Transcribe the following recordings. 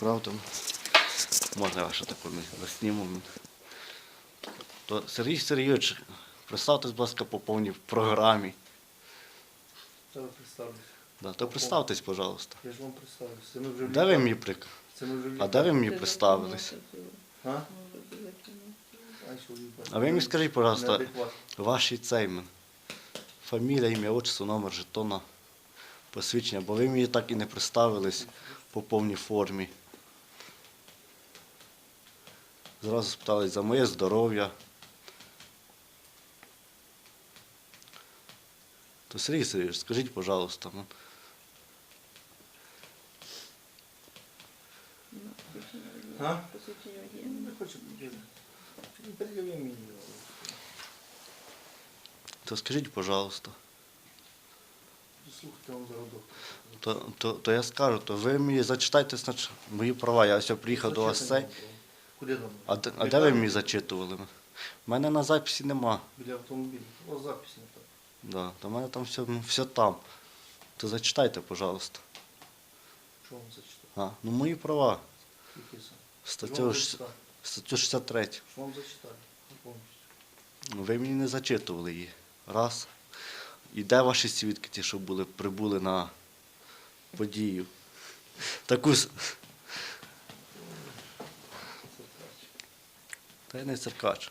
Правда? Можна я ваше таку засніму. То Сергій Сергійович, представтесь, будь ласка, по повній програмі. Зараз представлюсь. Да, то представтесь, пожалуйста. Я ж вам представлюсь. Це ми вже Де ви мені прик? Це ми вже А де ви мені представились? А? Ай, що в. А ви мені скажіть, пожалуйста, Неадекватно. ваші цеймен. Фамілія, ім'я, отчество, номер жетона, посвідчення, бо ви мені так і не представились по повній формі. Зразу спитались за моє здоров'я. То Сергій Сергійович, скажіть, пожалуйста, ну, А? Не хочу. Не мені. то скажіть, пожалуйста. Слухайте вам зараз. То, то, то я скажу, то ви мені зачитайте значить, мої права. Я ось приїхав до вас цей. Куди там? А, де- а де ви мені зачитували? У мене на записі нема. Біля автомобіля. Вас запис не так. Да, то в мене там все, все там. То зачитайте, пожалуйста. Що вам зачитати? А, ну мої права. Що Статтю, вам статтю 63. Що вам зачитати? Ну, повністю. Ну, Ви мені не зачитували її. Раз. І де ваші свідки, ті, що були, прибули на подію? Таку. с- Це так. Та я не циркач.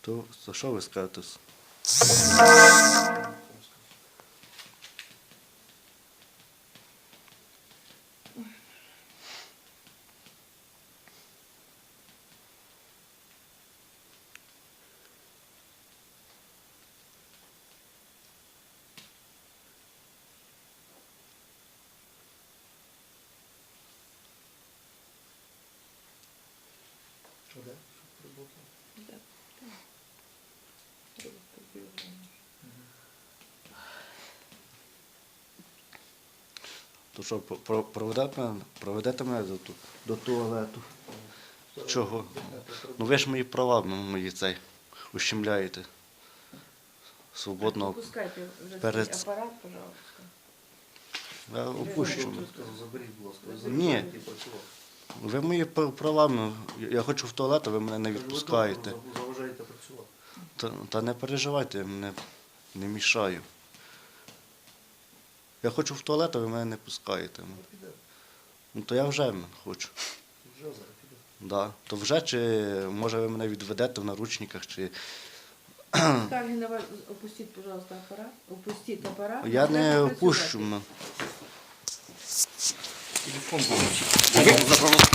То, то що ви скажете? Що де? Що прибув? То що, про- про- проведете мене, проведете мене до, ту- до туалету? Чого? Ну ви ж мої права, ну, мої цей, ущемляєте. Свободно. Пускайте вже перед- цей апарат, пожалуйста. Я опущу. Заберіть, будь ласка. Ні. Ви мої пр- права, ну, я хочу в туалет, а ви мене не відпускаєте. зав- Заважаєте працювати. Та, та не переживайте, я мене не мішаю. Я хочу в туалет, а ви мене не пускаєте. Ну. Ну то я вже хочу. Вже зараз. Да. То вже чи може ви мене відведете в наручниках, чи. Вас, опустіть, пожалуйста, апарат. Опустіть апарат. Я не працювати. опущу. Телефон.